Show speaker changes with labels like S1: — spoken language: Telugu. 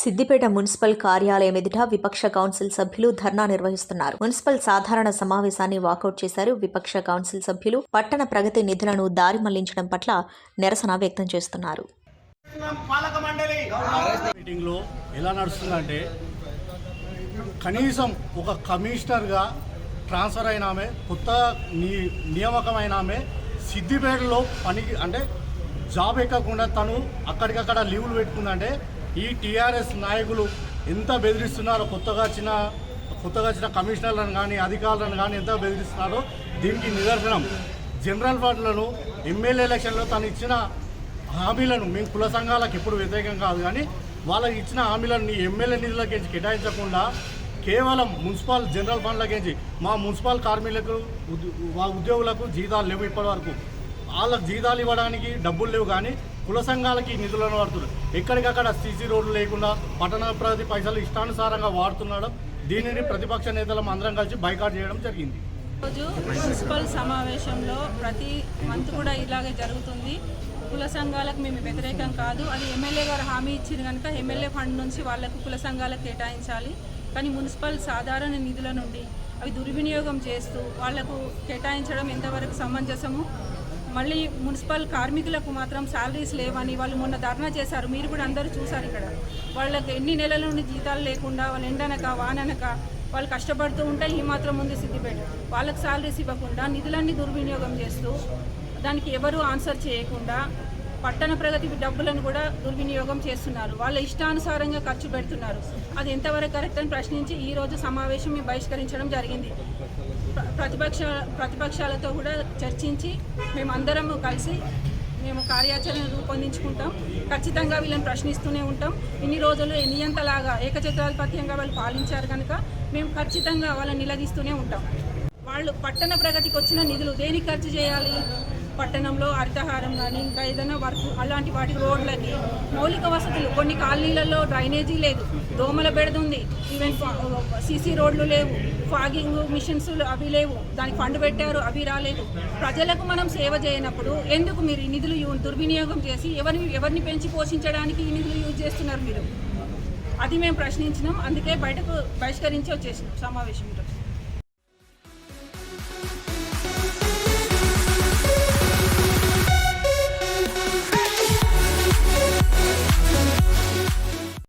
S1: సిద్దిపేట మున్సిపల్ కార్యాలయం ఎదుట విపక్ష కౌన్సిల్ సభ్యులు ధర్నా నిర్వహిస్తున్నారు. మున్సిపల్ సాధారణ సమావేశాన్ని వాకౌట్ చేశారు విపక్ష కౌన్సిల్ సభ్యులు. పట్టణ ప్రగతి నిధులను దారి మళ్ళించడం పట్ల నిరసన వ్యక్తం చేస్తున్నారు.
S2: మీటింగ్లో ఎలా నడుస్తుందంటే కనీసం ఒక కమిషనర్గా ట్రాన్స్ఫర్ అయిన ఆమె కొత్త నీ నియామకమైన ఆమె సిద్దిపేటలో పనికి అంటే జాబ్ ఎక్కకుండా తను అక్కడికక్కడ లీవులు పెట్టుకుందంటే ఈ టీఆర్ఎస్ నాయకులు ఎంత బెదిరిస్తున్నారో కొత్తగా వచ్చిన కొత్తగా వచ్చిన కమిషనర్లను కానీ అధికారులను కానీ ఎంత బెదిరిస్తున్నారో దీనికి నిదర్శనం. జనరల్ వార్డులను ఎమ్మెల్యే ఎలక్షన్లో తను ఇచ్చిన హామీలను మేము కుల సంఘాలకు ఎప్పుడు వ్యతిరేకం కాదు కానీ వాళ్ళకి ఇచ్చిన హామీలను నీ ఎమ్మెల్యే నిధులకేంచి కేటాయించకుండా కేవలం మున్సిపల్ జనరల్ ఫండ్లకేంచి మా మున్సిపల్ కార్మికులకు మా ఉద్యోగులకు జీతాలు లేవు ఇప్పటివరకు. వాళ్ళకి జీతాలు ఇవ్వడానికి డబ్బులు లేవు కానీ కుల సంఘాలకి నిధులను వాడుతున్నారు. ఎక్కడికక్కడ సీసీ రోడ్లు లేకుండా పట్టణ ప్రతి పైసలు ఇష్టానుసారంగా వాడుతున్నాడు. దీనిని ప్రతిపక్ష నేతలం అందరం కలిసి బైకాట్ చేయడం జరిగింది.
S3: రోజు మున్సిపల్ సమావేశంలో ప్రతి మంత్ కూడా ఇలాగే జరుగుతుంది. కుల సంఘాలకు మేము వ్యతిరేకం కాదు. అది ఎమ్మెల్యే గారు హామీ ఇచ్చింది కనుక ఎమ్మెల్యే ఫండ్ నుంచి వాళ్ళకు కుల సంఘాలకు కేటాయించాలి. కానీ మున్సిపల్ సాధారణ నిధుల నుండి అవి దుర్వినియోగం చేస్తూ వాళ్ళకు కేటాయించడం ఎంతవరకు సమంజసము? మళ్ళీ మున్సిపల్ కార్మికులకు మాత్రం శాలరీస్ లేవని వాళ్ళు మొన్న ధర్నా చేశారు. మీరు కూడా అందరూ చూసారు ఇక్కడ. వాళ్ళకి ఎన్ని నెలల నుండి జీతాలు లేకుండా వాళ్ళు ఎండనక వాననక వాళ్ళు కష్టపడుతూ ఉంటే ఈ మాత్రం ఉంది సిద్ధిపేట వాళ్ళకి శాలరీస్ ఇవ్వకుండా నిధులన్నీ దుర్వినియోగం చేస్తూ దానికి ఎవరు ఆన్సర్ చేయకుండా పట్టణ ప్రగతి డబ్బులను కూడా దుర్వినియోగం చేస్తున్నారు. వాళ్ళ ఇష్టానుసారంగా ఖర్చు పెడుతున్నారు. అది ఎంతవరకు కరెక్ట్ అని ప్రశ్నించి ఈ రోజు సమావేశం మేము బహిష్కరించడం జరిగింది. ప్రతిపక్ష ప్రతిపక్షాలతో కూడా చర్చించి మేమందరం కలిసి మేము కార్యాచరణ రూపొందించుకుంటాం. ఖచ్చితంగా వీళ్ళని ప్రశ్నిస్తూనే ఉంటాం. ఇన్ని రోజులు నియంతలాగా ఏకచతురాధిపత్యంగా వాళ్ళు పాలించారు కనుక మేము ఖచ్చితంగా వాళ్ళని నిలదీస్తూనే ఉంటాం. వాళ్ళు పట్టణ ప్రగతికి వచ్చిన నిధులు దేనికి ఖర్చు చేయాలి? పట్టణంలో హరితహారం కానీ ఇంకా ఏదైనా వర్క్ అలాంటి వాటి రోడ్లకి మౌలిక వసతులు కొన్ని కాలనీలలో డ్రైనేజీ లేదు దోమల బెడద ఉంది ఈవెన్ సీసీ రోడ్లు లేవు ఫాగింగ్ మిషన్స్ అవి లేవు దానికి ఫండ్ పెట్టారు అవి రాలేదు. ప్రజలకు మనం సేవ చేయనప్పుడు ఎందుకు మీరు ఈ నిధులు దుర్వినియోగం చేసి ఎవరిని ఎవరిని పెంచి పోషించడానికి ఈ నిధులు యూజ్ చేస్తున్నారు మీరు? అది మేము ప్రశ్నించినాం అందుకే బయటకు బహిష్కరించి వచ్చేసినాం సమావేశం ఈరోజు